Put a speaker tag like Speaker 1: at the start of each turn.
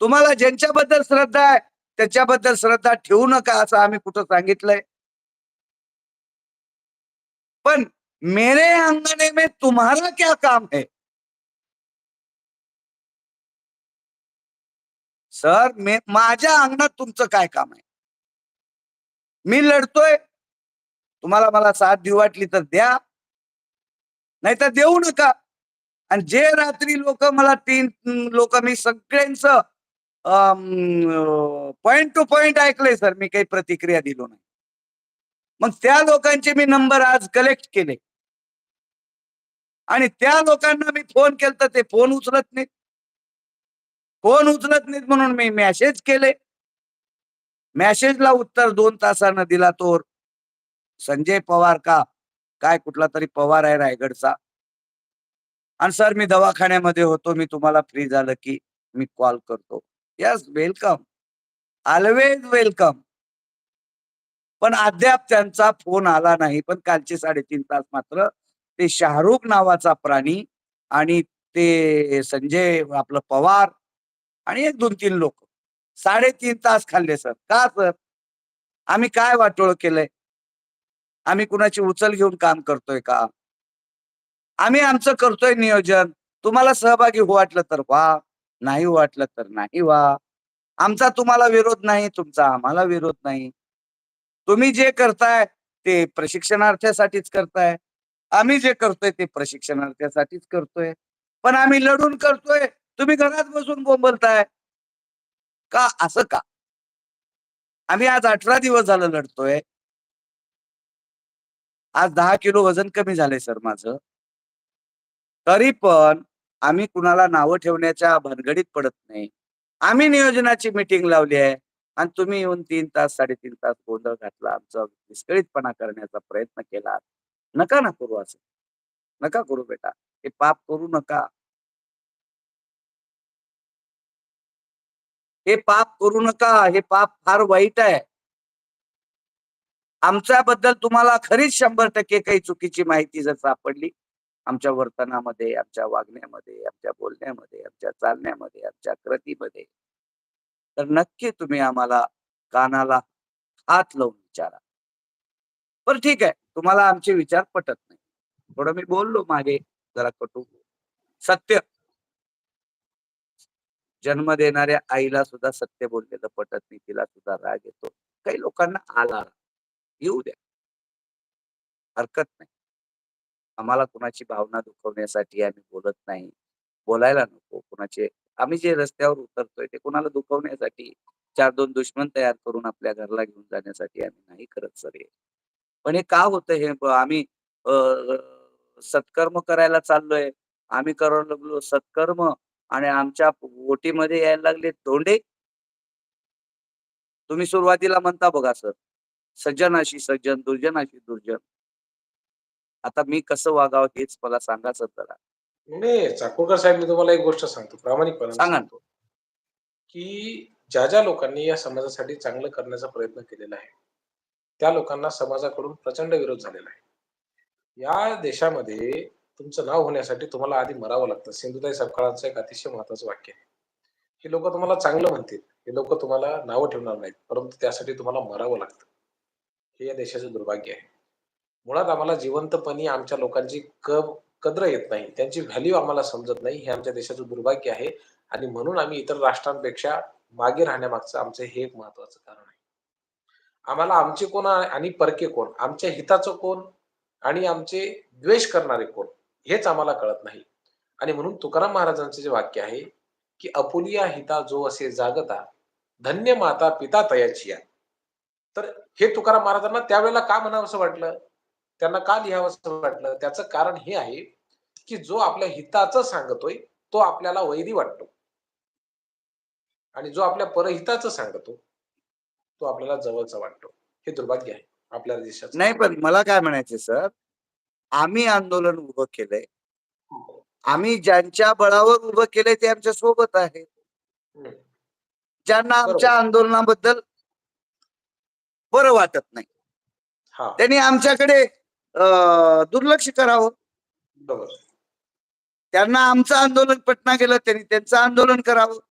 Speaker 1: तुम्हाला ज्यांच्याबद्दल श्रद्धा आहे त्याच्याबद्दल श्रद्धा ठेवू नका असं आम्ही कुठं सांगितलंय. पण मेरे अंगणे में तुम्हाला क्या काम है? सर मे माझ्या अंगणात तुमचं काय काम आहे? मी लढतोय. तुम्हाला मला साथ देऊ वाटली तर द्या. नाही तर देऊ नका. आणि जे रात्री लोक मला तीन लोक मी सगळ्यांचं पॉइंट टू पॉइंट ऐकलंय सर मी काही प्रतिक्रिया दिलो नाही. मग त्या लोकांचे मी नंबर आज कलेक्ट केले. आणि त्या लोकांना मी फोन केला ते फोन उचलत नाहीत. फोन उचलत नाहीत म्हणून मी मॅसेज केले. मेसेजला उत्तर दोन तासानं दिला तो संजय पवार का? काय कुठला तरी पवार आहे रायगडचा. आणि सर मी दवाखान्यामध्ये होतो मी तुम्हाला फ्री झालं की मी कॉल करतो. यस वेलकम ऑलवेज वेलकम पण अद्याप त्यांचा फोन आला नाही. पण कालचे साडेतीन तास मात्र ते शाहरुख नावाचा प्राणी आणि ते संजय आपलं पवार आणि एक दोन तीन लोक. साडेतीन तास खाल्ले सर. का सर? आम्ही काय वाटोळ केलंय? आम्ही कुणाची उचल घेऊन काम करतोय का? आम्ही आमचं करतोय नियोजन. तुम्हाला सहभागी हो वाटलं तर व्हा. नाही वाटलं तर नाही वा. आमचा तुम्हाला विरोध नाही तुमचा आम्हाला विरोध नाही. तुम्ही जे करताय ते प्रशिक्षणार्थ्यासाठीच करताय. आम्ही जे करतोय ते प्रशिक्षणार्थ्यासाठीच करतोय. पण आम्ही लढून करतोय. तुम्ही घरात बसून बोंबलताय. का? असं का? आम्ही आज अठरा दिवस झालं लढतोय. आज दहा किलो वजन कमी झालंय सर माझं. तरी पण आम्ही कुणाला नावं ठेवण्याच्या भानगडीत पडत नाही. आम्ही नियोजनाची मीटिंग लावली आहे. आणि तुम्ही येऊन तीन तास साडेतीन तास गोंधळ घातला. आमचा विस्कळीतपणा करण्याचा प्रयत्न केला. नका ना करू असं. नका करू बेटा. हे पाप करू नका. हे पाप करू नका. हे पाप फार वाईट आहे. आमच्याबद्दल तुम्हाला खरीच शंभर टक्के काही चुकीची माहिती जर सापडली आमच्या वर्तनामध्ये आमच्या वागण्यामध्ये आमच्या बोलण्यामध्ये आमच्या चालण्यामध्ये आमच्या कृतीमध्ये. तर नक्की तुम्ही आम्हाला कानाला हात लावून विचारा. पण ठीक आहे तुम्हाला आमचे विचार पटत नाही. थोडं मी बोललो मागे जरा कटू. सत्य. जन्म देणाऱ्या आईला सुद्धा सत्य बोललेलं पटत नाही तिला सुद्धा राग येतो. काही लोकांना आला. येऊ द्या. हरकत नाही. आम्हाला कुणाची भावना दुखवण्यासाठी आम्ही बोलत नाही. बोलायला नको कुणाचे. आम्ही जे रस्त्यावर उतरतोय ते कुणाला दुखवण्यासाठी चार दोन दुश्मन तयार करून आपल्या घरला घेऊन जाण्यासाठी आम्ही नाही करत सर हे. पण हे का होतं हे? ब- आम्ही अ, सत्कर्म करायला चाललोय. आम्ही करायला लागलो सत्कर्म आणि आमच्या ओटीमध्ये यायला लागले धोंडे. तुम्ही सुरुवातीला म्हणता बघा सर. सज्जनाशी सज्जन दुर्जनाशी दुर्जन. आता मी कसं वागावं हेच मला सांगा सर जरा
Speaker 2: नाही चाकूरकर साहेब मी तुम्हाला एक गोष्ट सांगतो प्रामाणिकपणे
Speaker 1: सांगा ना.
Speaker 2: सांगतो. की ज्या ज्या लोकांनी या समाजासाठी चांगलं करण्याचा प्रयत्न केलेला आहे त्या लोकांना समाजाकडून प्रचंड विरोध झालेला आहे. या देशामध्ये तुमचं नाव होण्यासाठी तुम्हाला आधी मरावं लागतं. सिंधुताई सपकाळांचं एक अतिशय महत्वाचं वाक्य आहे. हे लोक तुम्हाला चांगलं म्हणतील हे लोक तुम्हाला नावं ठेवणार नाहीत परंतु त्यासाठी तुम्हाला मरावं लागतं. हे या देशाचं दुर्भाग्य आहे. मुळात आम्हाला जिवंतपणी आमच्या लोकांची क कद्र येत नाही. त्यांची व्हॅल्यू आम्हाला समजत नाही. हे आमच्या देशाचं दुर्भाग्य आहे. आणि म्हणून आम्ही इतर राष्ट्रांपेक्षा मागे राहण्यामागचं आमचं हे एक महत्वाचं कारण आहे. आम्हाला आमचे कोण आणि परके कोण? आमच्या हिताचं कोण आणि आमचे द्वेष करणारे कोण? हेच आम्हाला कळत नाही. आणि म्हणून तुकाराम महाराजांचे जे वाक्य आहे की अपुलिया हिता जो असे जागता धन्य माता पिता तयाची या. तर हे तुकाराम महाराजांना त्यावेळेला का म्हणावं असं वाटलं? त्यांना का लिहावं असं वाटलं? त्याचं कारण हे आहे की जो आपल्या हिताचं सांगतोय तो आपल्याला वैरी वाटतो. आणि जो आपल्या परहिताचं सांगतो तो आपल्याला जवळचा वाटतो. हे दुर्भाग्य आहे. आपल्या देशात
Speaker 1: नाही पण मला काय म्हणायचे सर? आम्ही आंदोलन उभं केलंय. आम्ही ज्यांच्या बळावर उभं केलंय ते आमच्यासोबत आहे ज्यांना आमच्या आंदोलनाबद्दल बरं वाटत नाही.
Speaker 2: हा.
Speaker 1: त्यांनी आमच्याकडे दुर्लक्ष करावं.
Speaker 2: बरोबर.
Speaker 1: त्यांना आमचं आंदोलन पटना गेलं त्यांनी त्यांचं आंदोलन करावं.